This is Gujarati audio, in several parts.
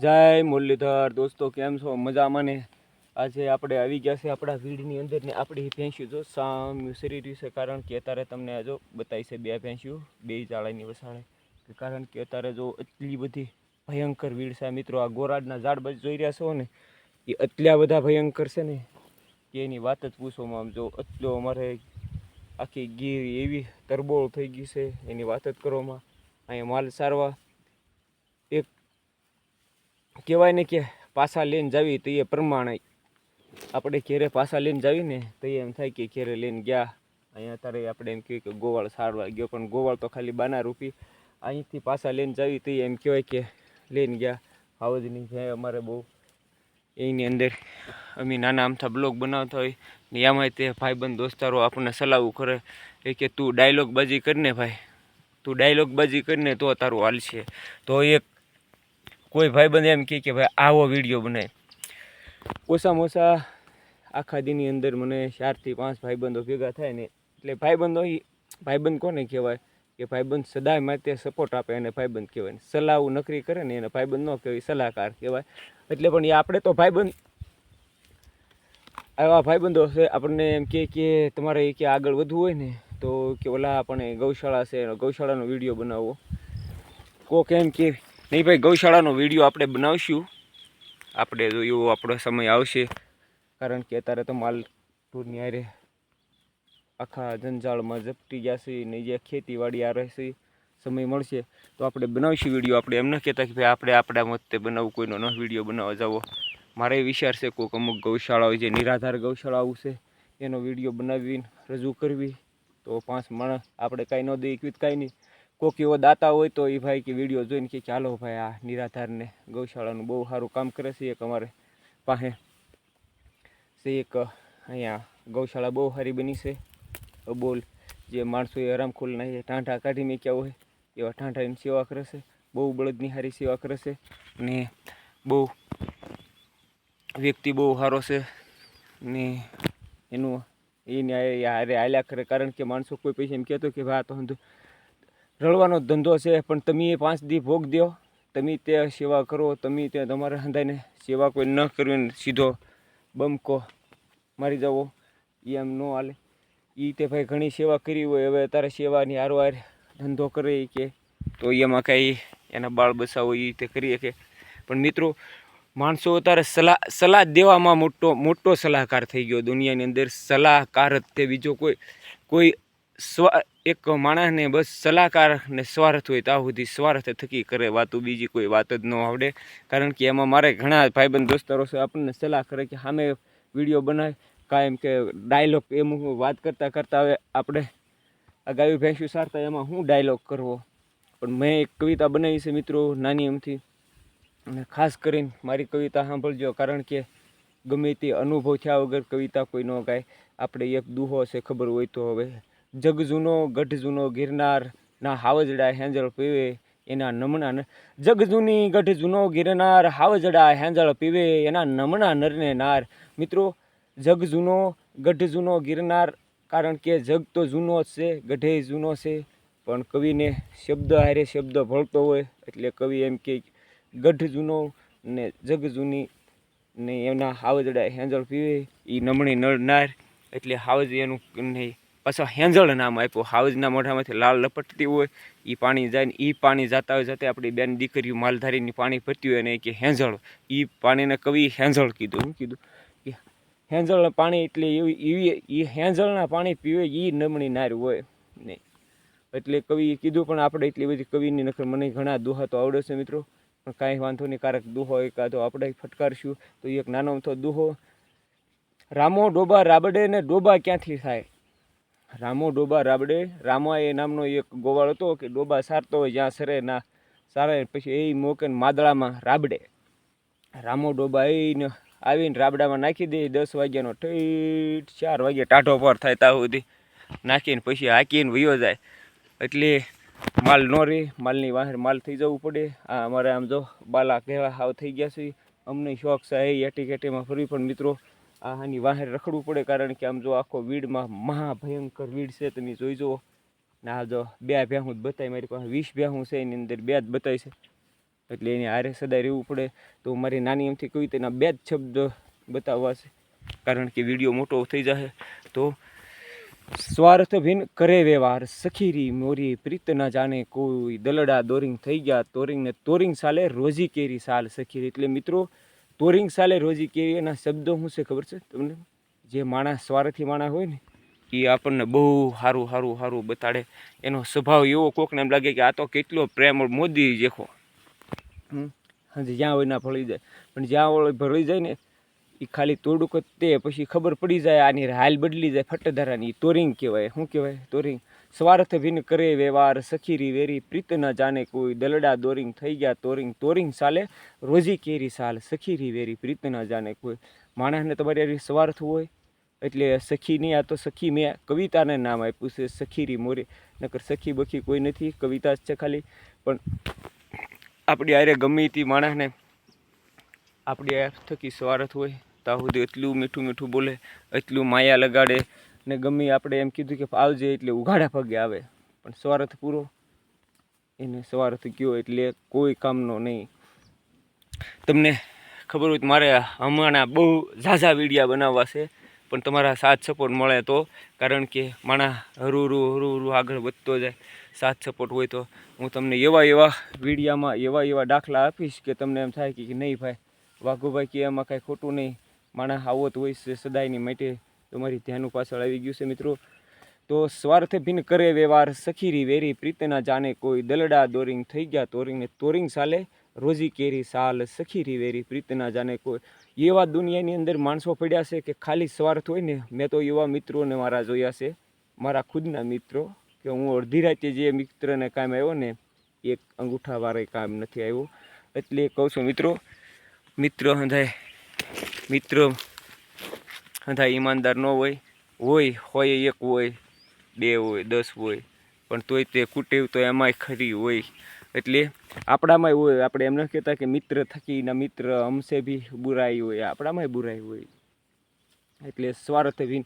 જય મુરલીધર. દોસ્તો, કેમ છો? મજામાં ને? આજે આપણે આવી ગયા છે આપણા વીડની અંદર ને આપણી ભેંસ્યું જો સામ શરીર રહ્યું કારણ કે અત્યારે તમને જો બતાવી છે બે ભેંસ્યું બે જાળાની વસાણે. કારણ કે અત્યારે જો એટલી બધી ભયંકર વીડ છે. મિત્રો, આ ગોરાડના ઝાડ બાજુ જોઈ રહ્યા છો ને? એ એટલા બધા ભયંકર છે ને એની વાત જ પૂછવામાં આમ જો એટલો અમારે આખી ગીર એવી તરબોળ થઈ ગઈ છે. એની વાત જ કરવામાં અહીંયા માલ સારવા કહેવાય ને કે પાછા લઈને જાવી તો એ પ્રમાણે આપણે ઘેરે પાછા લઈને જાવી ને તો એમ થાય કે ઘેરે લઈને ગયા. અહીંયા અત્યારે આપણે એમ કહેવાય કે ગોવાળ સારવા ગયો, પણ ગોવાળ તો ખાલી બાના રૂપી. અહીંથી પાછા લઈને જાવી તો એમ કહેવાય કે લઈને ગયા. હાવજની જાય અમારે બહુ. એની અંદર અમે નાના અમથા બ્લોગ બનાવતા હોય ને એમાંય તે ભાઈબંધ દોસ્તારો આપણને સલાહવું કરે એ કે તું ડાયલોગ બાજી કરીને ભાઈ. તું ડાયલોગ બાજી કરીને તો તારું હાલશે. તો એક કોઈ ભાઈબંધ એમ કહે કે ભાઈ આવો વીડિયો બનાય. ઓછામાં ઓછા આખા દીની અંદર મને ચારથી પાંચ ભાઈબંધો ભેગા થાય ને એટલે ભાઈબંધો ભાઈબંધ કોને કહેવાય? કે ભાઈબંધ સદાય માટે સપોર્ટ આપે એને ભાઈબંધ કહેવાય ને સલાહ નકરી કરે ને એને ભાઈબંધ ન કહેવાય સલાહકાર કહેવાય. એટલે પણ એ આપણે તો ભાઈબંધ આવા ભાઈબંધો છે, આપણને એમ કહે કે તમારે એ કે આગળ વધવું હોય ને તો કે ઓલા આપણે ગૌશાળા છે, ગૌશાળાનો વીડિયો બનાવવો કોક એમ કે નહીં ભાઈ, ગૌશાળાનો વીડિયો આપણે બનાવશું. આપણે જો એવો આપણો સમય આવશે. કારણ કે અત્યારે તો માલ ટૂરની હારે આખા જંજાળમાં ઝપટી જશે ને જે ખેતીવાડી આ રહેશે, સમય મળશે. તો આપણે બનાવીશું વીડિયો આપણે એમ ન કહેતા કે ભાઈ, આપણે આપણા મતે બનાવવું કોઈનો ન વીડિયો બનાવવા જાવો. મારે વિચાર છે કોઈક અમુક ગૌશાળાઓ જે નિરાધાર ગૌશાળાઓ છે, એનો વીડિયો બનાવીને રજૂ કરવી. તો પાંચ માણસ, આપણે કાંઈ ન દઈએ કે કાંઈ નહીં. કોક એવો દાતા હોય તો એ ભાઈ કે વીડિયો જોઈને કે ચાલો ભાઈ, આ નિરાધારને ગૌશાળાનું બહુ સારું કામ કરે છે. એક અમારે પાસે છે એક, અહીંયા ગૌશાળા બહુ સારી બની છે. બોલ, જે માણસોએ આરામખોલ નહીં ટાંઠા કાઢી મૂક્યા હોય, એવા ટાંઠાની સેવા કરે છે. બહુ બળદની સારી સેવા કરે છે. ને બહુ વ્યક્તિ બહુ સારો છે. ને એનું એને હારે હાલ્યા કરે. કારણ કે માણસો કોઈ પૈસા એમ કહેતો કે ભાઈ આ તો રળવાનો ધંધો છે, પણ તમે એ પાંચ દી ભોગ દો તમે તે સેવા કરો, તમે તે તમારે હંધાઈને સેવા કોઈ ન કરવી સીધો બમકો મારી જાવો એ એમ ન હાલે. એ તે ભાઈ ઘણી સેવા કરી હોય, હવે તારે સેવાની હારવાર ધંધો કરે કે. તો એમાં કાંઈ એના બાળ બસાવો એ રીતે કરી શકે. પણ મિત્રો, માણસો અત્યારે સલાહ સલાહ દેવામાં મોટો મોટો સલાહકાર થઈ ગયો દુનિયાની અંદર. સલાહકાર જ તે બીજો કોઈ કોઈ સ્વ એક માણસને બસ સલાહકાર ને સ્વાર્થ હોય ત્યાં સુધી સ્વાર્થ થકી કરે, વાતો બીજી કોઈ વાત જ ન આવડે. કારણ કે એમાં મારે ઘણા ભાઈબંધ દોસ્તારો છે, આપણને સલાહ કરે કે સામે વીડિયો બનાવે કાયમ કે ડાયલોગ એમ વાત કરતાં કરતાં હવે આપણે આ ગાયું ભેંસું સારતા એમાં હું ડાયલોગ કરવો? પણ મેં એક કવિતા બનાવી છે મિત્રો, નાની એમથી. અને ખાસ કરીને મારી કવિતા સાંભળજો, કારણ કે ગમે તે અનુભવ થયા વગર કવિતા કોઈ ન ગાય. આપણે એક દુહો છે, ખબર હોય તો હવે જગ જૂનો, ગઢ જૂનો, ગિરનાર ના હાવજડા હેંજળ પીવે એના નમણા જગ જૂની, ગઢ જૂનો, ગિરનાર હાવજડા હેંજળ પીવે એના નમણા નરને નાર. મિત્રો, જગ જૂનો, ગઢ જૂનો, ગિરનાર, કારણ કે જગ તો જૂનો જ છે, ગઢે જૂનો છે, પણ કવિને શબ્દ હારે શબ્દ ભળતો હોય, એટલે કવિ એમ કે ગઢ જૂનો ને જગ જૂની ને એના હાવજડા હેંજળ પીવે એ નમણી નળનાર એટલે હાવજ એનું ને પાછા હેંજળ નામ આપ્યું. હાવજના મોઢામાંથી લાલ લપટતી હોય એ પાણી જાય ને એ પાણી જાતા હોય જતા આપણી બેન દીકરીઓ માલધારીની પાણી ભરતી હોય ને કે હેંજળ. એ પાણીને કવિ હેંજળ કીધું. શું કીધું કે હેંજળના પાણી એટલે એવી એવી એ હેંજળના પાણી પીવે એ નમણી નાર હોય. ને એટલે કવિએ કીધું, પણ આપણે એટલી બધી કવિની નખર મને ઘણા દુહા તો આવડે છે મિત્રો. પણ કાંઈ વાંધો નહીં, કારક દુહો એકાદો આપણે ફટકારશું. તો એક નાનો અમથો દુહો. રામો ડોબા રાબડે ને ડોબા ક્યાંથી થાય? રામો ડોબા રાબડે. રામા એ નામનો એક ગોવાળ હતો કે ડોબા સારતો હોય જ્યાં સરે ના સારે પછી એ મોકે માદળામાં રાબડે. રામો ડોબા એને આવીને રાબડામાં નાખી દે. દસ વાગ્યાનો ઠીઠ ચાર વાગ્યે ટાઢો પર થાય ત્યાં સુધી નાખીને પછી હાકીને વયો જાય. એટલે માલ ન રહે માલની વાહર માલ થઈ જવું પડે. આ અમારે આમ જો બાલા કહેવા હાવ થઈ ગયા છે. અમને શોખ છે, એ એટી કેટીમાં ફરવી પણ મિત્રો આની વાહર રખડવું પડે કારણ કે આમ જો આખો વીડમાં મહાભયંકર વીડ છે, તમે જોઈ જુઓ. ને આ જો બે ભેહું જ બતાવી મારી પાસે વીસ ભેહું છે, એની અંદર બે જ બતાવી છે. એટલે એની હારે સદાય રહેવું પડે. તો મારી નાની એમથી કવિતાના બે જ શબ્દ બતાવવા છે, કારણ કે વીડિયો મોટો થઈ જશે તો સ્વાર્થ ભીન કરે વ્યવહાર, સખીરી મોરી પ્રીત ના જાણે કોઈ દલડા દોરિંગ થઈ ગયા તોરિંગ ને તોરિંગ સાલે રોજી કેરી સાલ, સખીરી. એટલે મિત્રો તોરિંગ સાલે રોજી કેવી એના શબ્દો શું છે ખબર છે તમને? જે માણસ સ્વાર્થી માણસ હોય ને, એ આપણને બહુ સારું સારું સારું બતાડે. એનો સ્વભાવ એવો કોકને એમ લાગે કે આ તો કેટલો પ્રેમ મોદી જેખો. હાજી જ્યાં હોય ના ભળી જાય. પણ જ્યાં હોય ભળી જાય ને, એ ખાલી તોડુંક તે પછી ખબર પડી જાય આની હાલ બદલી જાય ફટધારાની તોરિંગ કહેવાય. શું કહેવાય? તોરિંગ. સ્વાર્થ વિન કરે વ્યવહાર, સખીરી વેરી, પ્રીત ન જાણે કોઈ, દલડા દોરિંગ થઈ ગયા તોરિંગ તોરિંગ સાલે, રોજી કેરી સાલ, સખીરી વેરી, પ્રીત ન જાણે કોઈ. માણસને તમારી હારે સ્વાર્થ હોય, એટલે સખી નહીં, આ તો સખી મેં કવિતાને નામ આપ્યું છે, સખીરી મોરે. નકર સખી બખી કોઈ નથી, કવિતા જ છે ખાલી. પણ આપણી આરે ગમે તે માણસને આપણી આ થકી સ્વાર્થ હોય સુધી એટલું મીઠું મીઠું બોલે, એટલું માયા લગાડે ને ગમે આપણે એમ કીધું કે આવજે એટલે ઉઘાડા પગે આવે. પણ સ્વાર્થ પૂરો. એને સ્વાર્થ ગયો એટલે કોઈ કામનો નહીં. તમને ખબર હોય તો મારે હમણાં બહુ ઝાઝા વિડીયા બનાવવા છે, પણ તમારા સાથ સપોર્ટ મળે તો. કારણ કે માણા હરું હરું હરું હરું આગળ વધતો જાય. સાથ સપોર્ટ હોય તો હું તમને એવા એવા વિડીયામાં એવા એવા દાખલા આપીશ કે તમને એમ થાય કે નહીં ભાઈ. વાઘુભાઈ કે એમાં કાંઈ ખોટું નહીં. માણસ આવો તો હોય છે સદાયની માટે. તમારી ધ્યાન પાછળ આવી ગયું છે મિત્રો. તો સ્વાર્થ ભીન કરે વ્યવહાર સખીરી વેરી, પ્રીતના જાને કોઈ દલડા દોરિંગ થઈ ગયા, તોરિંગને તોરિંગ સાલે, રોજી કેરી સાલ સખીરી વેરી, પ્રીતના જાને કોઈ. એવા દુનિયાની અંદર માણસો પડ્યા છે કે ખાલી સ્વાર્થ હોય ને, મેં તો એવા મિત્રોને મારા જોયા છે. મારા ખુદના મિત્રો, કે હું અડધી રાતે જે મિત્રને કામ આવ્યો ને, એક અંગૂઠાવાળે કામ નથી આવ્યો એટલે કહું છું મિત્રો, મિત્ર હંધાય, મિત્ર હંધાય ઈમાનદાર ન હોય હોય હોય, એક હોય, બે હોય, દસ હોય, પણ તોય તે કુટેવ તો એમાંય ખરી હોય. એટલે આપણામાંય હોય, આપણે એમ ન કહેતા કે મિત્ર થકીના મિત્ર હમસે બી બુરાઈ હોય, આપણામાંય બુરાઈ હોય. એટલે સ્વાર્થ ભીન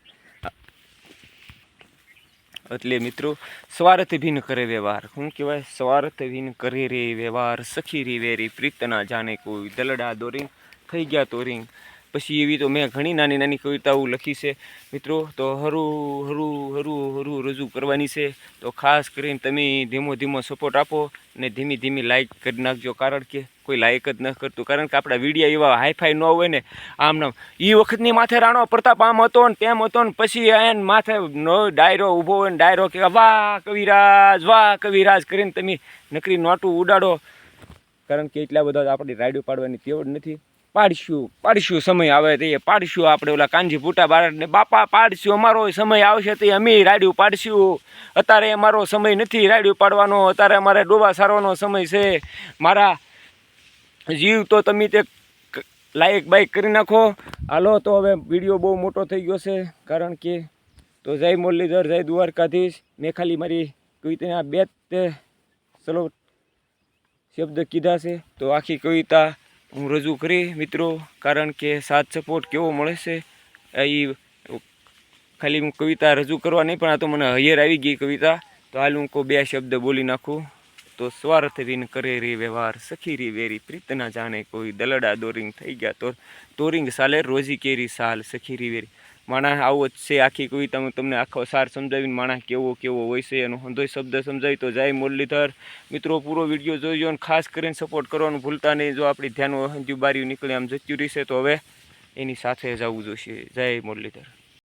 એટલે મિત્રો, સ્વાર્થ ભીન કરે વ્યવહાર. શું કહેવાય? સ્વાર્થ ભીન કરે રે વ્યવહાર. સખી રી વેરી, પ્રીતના જાણે કોઈ દલડા દોરિંગ થઈ ગયા તોરિંગ પછી એવી તો મેં ઘણી નાની નાની કવિતાઓ લખી છે. મિત્રો, તો હરું હરું હરું હરું રજૂ કરવાની છે. તો ખાસ કરીને તમે ધીમો ધીમો સપોર્ટ આપો ને ધીમી ધીમી લાઇક કરી નાખજો. કારણ કે કોઈ લાયક જ ન કરતું. કારણ કે આપણા વિડીયા એવા હાઈફાઈ ન હોય ને, આમ નામ. એ વખતની માથે રાણો પ્રતાપ આમ હતો ને તેમ હતો ને પછી એને માથે નો ડાયરો ઊભો હોય ને ડાયરો કે વાહ કવિરાજ વાહ કવિરાજ કરીને તમે નકરી નોટું ઉડાડો. કારણ કે એટલા બધા આપણી રાઈડો પાડવાની તેવડ નથી. પાડીશું, પાડશું સમય આવે તે, પાડશું આપણે ઓલા કાંજી ફૂટા બાળકને બાપા પાડશું, અમારો સમય આવશે તે, અમે રાડ્યું પાડશું. અત્યારે અમારો સમય નથી રાડ્યું પાડવાનો, અત્યારે અમારે ડોબા સારવાનો સમય છે. મારા જીવ તો તમે તે લાઈક બાઈક કરી નાખો. હાલો, તો હવે વીડિયો બહુ મોટો થઈ ગયો છે, કારણ કે તો જય મુરલીધર, જય દ્વારકાધીશ. મેં ખાલી મારી કવિતાના બે તે ચલો શબ્દ કીધા છે. તો આખી કવિતા હું રજૂ કરી મિત્રો, કારણ કે સાથ સપોર્ટ કેવો મળે છે, એ ખાલી હું કવિતા રજૂ કરવા નહીં, પણ આ તો મને હૈયર આવી ગઈ કવિતા. તો હાલ હું કોઈ બે શબ્દ બોલી નાખું. તો સ્વાર્થ વિન કરે રે વ્યવહાર, સખી રી વેરી પ્રીતના જાણે કોઈ દલડા દોરિંગ થઈ ગયા તો, તોરિંગ સાલે રોજી કેરી સાલ, સખી રી વેરી. માણસ આવો જ છે, આખી કવિતા હું તમને આખો સાર સમજાવીને માણસ કેવો કેવો હોય છે, એનો હંધોય શબ્દ સમજાવી તો જય મુરલીધર. મિત્રો, પૂરો વીડિયો જોઈજો અને ખાસ કરીને સપોર્ટ કરવાનું ભૂલતા નહીં. જો આપણી ધ્યાન હજુ બારીઓ નીકળે, આમ જતું રહેશે તો હવે એની સાથે જ આવવું જોઈશે જય મુરલીધર.